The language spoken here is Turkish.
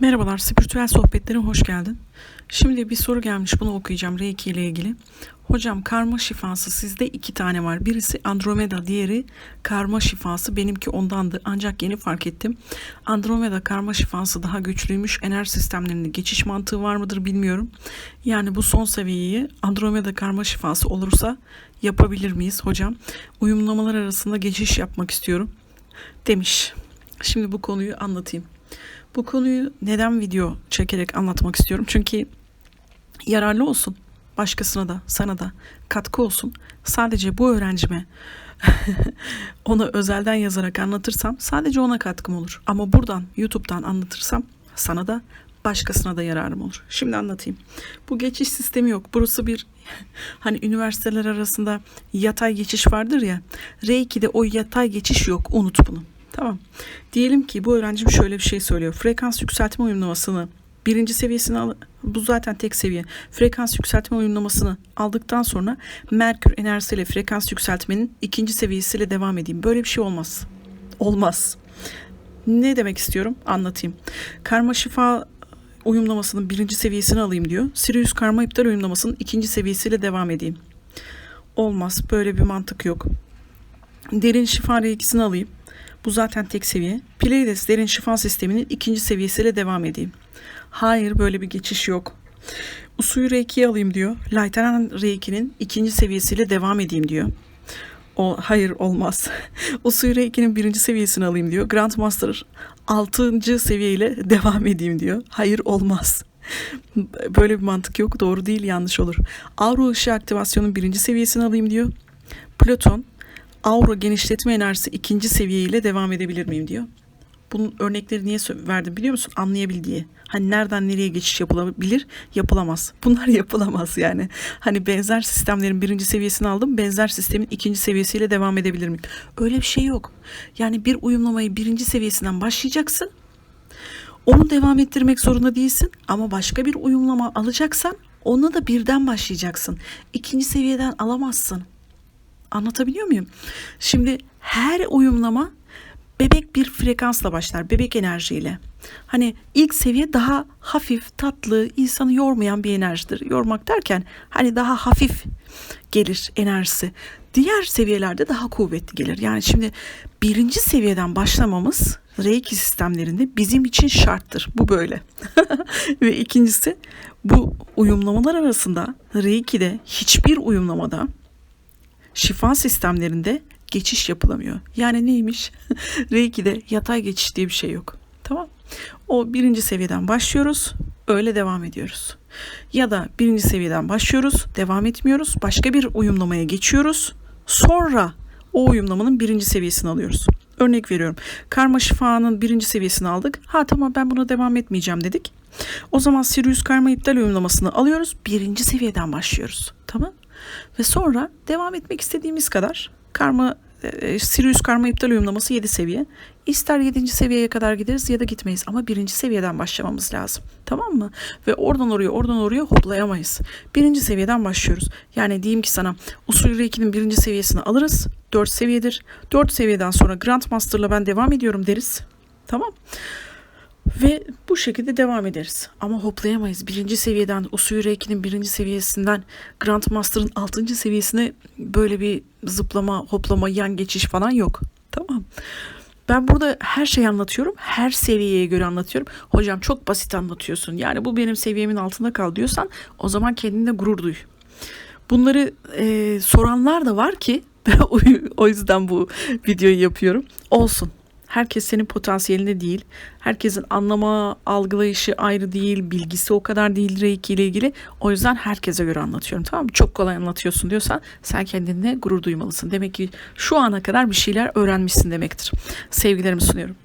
Merhabalar, spiritüel sohbetlere hoş geldin. Şimdi bir soru gelmiş, bunu okuyacağım Reiki ile ilgili. Hocam karma şifası sizde iki tane var. Birisi Andromeda, diğeri karma şifası. Benimki ondandı ancak yeni fark ettim. Andromeda karma şifası daha güçlüymüş. Enerji sistemlerinde geçiş mantığı var mıdır bilmiyorum. Yani bu son seviyeyi Andromeda karma şifası olursa yapabilir miyiz hocam? Uyumlamalar arasında geçiş yapmak istiyorum demiş. Şimdi bu konuyu anlatayım. Bu konuyu neden video çekerek anlatmak istiyorum? Çünkü yararlı olsun. Başkasına da, sana da katkı olsun. Sadece bu öğrencime ona özelden yazarak anlatırsam sadece ona katkım olur. Ama buradan, YouTube'dan anlatırsam sana da başkasına da yararım olur. Şimdi anlatayım. Bu geçiş sistemi yok. Burası bir hani üniversiteler arasında yatay geçiş vardır ya. Reiki'de o yatay geçiş yok. Unut bunu. Tamam. Diyelim ki bu öğrencim şöyle bir şey söylüyor. Frekans yükseltme uyumlamasını birinci seviyesini al bu zaten tek seviye. Frekans yükseltme uyumlamasını aldıktan sonra Merkür enerjisiyle frekans yükseltmenin ikinci seviyesiyle devam edeyim. Böyle bir şey olmaz. Olmaz. Ne demek istiyorum? Anlatayım. Karma şifa uyumlamasının birinci seviyesini alayım diyor. Sirius karma iptal uyumlamasının ikinci seviyesiyle devam edeyim. Olmaz. Böyle bir mantık yok. Derin şifa ikisini alayım. Bu zaten tek seviye. Pleiades derin şifa sisteminin ikinci seviyesiyle devam edeyim. Hayır böyle bir geçiş yok. Usuyu Reiki'ye alayım diyor. Leiteran Reiki'nin ikinci seviyesiyle devam edeyim diyor. O hayır olmaz. Usuyu Reiki'nin birinci seviyesini alayım diyor. Grandmaster altıncı seviyeyle devam edeyim diyor. Hayır olmaz. Böyle bir mantık yok. Doğru değil yanlış olur. Aura ışığı aktivasyonun birinci seviyesini alayım diyor. Platon aura genişletme enerjisi ikinci seviyeyle devam edebilir miyim diyor. Bunun örnekleri niye verdim biliyor musun? Anlayabil diye. Hani nereden nereye geçiş yapılabilir? Yapılamaz. Bunlar yapılamaz yani. Hani benzer sistemlerin birinci seviyesini aldım. Benzer sistemin ikinci seviyesiyle devam edebilir miyim? Öyle bir şey yok. Yani bir uyumlamayı birinci seviyesinden başlayacaksın. Onu devam ettirmek zorunda değilsin. Ama başka bir uyumlama alacaksan ona da birden başlayacaksın. İkinci seviyeden alamazsın. Anlatabiliyor muyum? Şimdi her uyumlama bebek bir frekansla başlar. Bebek enerjiyle. Hani ilk seviye daha hafif, tatlı, insanı yormayan bir enerjidir. Yormak derken hani daha hafif gelir enerjisi. Diğer seviyelerde daha kuvvetli gelir. Yani şimdi birinci seviyeden başlamamız Reiki sistemlerinde bizim için şarttır. Bu böyle. Ve ikincisi bu uyumlamalar arasında Reiki'de hiçbir uyumlamada şifa sistemlerinde geçiş yapılamıyor. Yani neymiş? Reiki'de yatay geçiş diye bir şey yok. Tamam. O birinci seviyeden başlıyoruz. Öyle devam ediyoruz. Ya da birinci seviyeden başlıyoruz. Devam etmiyoruz. Başka bir uyumlamaya geçiyoruz. Sonra o uyumlamanın birinci seviyesini alıyoruz. Örnek veriyorum. Karma şifanın birinci seviyesini aldık. Ha tamam ben buna devam etmeyeceğim dedik. O zaman Sirius karma iptal uyumlamasını alıyoruz. Birinci seviyeden başlıyoruz. Tamam. Ve sonra devam etmek istediğimiz kadar karma e, Sirius karma iptal uyumlaması 7 seviye. İster 7. seviyeye kadar gideriz ya da gitmeyiz ama birinci seviyeden başlamamız lazım. Tamam mı? Ve oradan oraya oradan oraya hoplayamayız. Birinci seviyeden başlıyoruz. Yani diyeyim ki sana usul 2'nin birinci seviyesini alırız. 4 seviyedir. 4 seviyeden sonra Grandmaster'la ben devam ediyorum deriz. Tamam. Ve bu şekilde devam ederiz. Ama hoplayamayız. Birinci seviyeden, Usuyu Reiki'nin birinci seviyesinden Grandmaster'ın altıncı seviyesine böyle bir zıplama, hoplama, yan geçiş falan yok. Tamam. Ben burada her şeyi anlatıyorum. Her seviyeye göre anlatıyorum. Hocam çok basit anlatıyorsun. Yani bu benim seviyemin altında kal diyorsan o zaman kendinde gurur duy. Bunları e, soranlar da var ki o yüzden bu videoyu yapıyorum. Olsun. Herkes senin potansiyelinde değil. Herkesin anlama, algılayışı ayrı değil. Bilgisi o kadar değil Reiki ile ilgili. O yüzden herkese göre anlatıyorum. Tamam mı? Çok kolay anlatıyorsun diyorsan sen kendine gurur duymalısın. Demek ki şu ana kadar bir şeyler öğrenmişsin demektir. Sevgilerimi sunuyorum.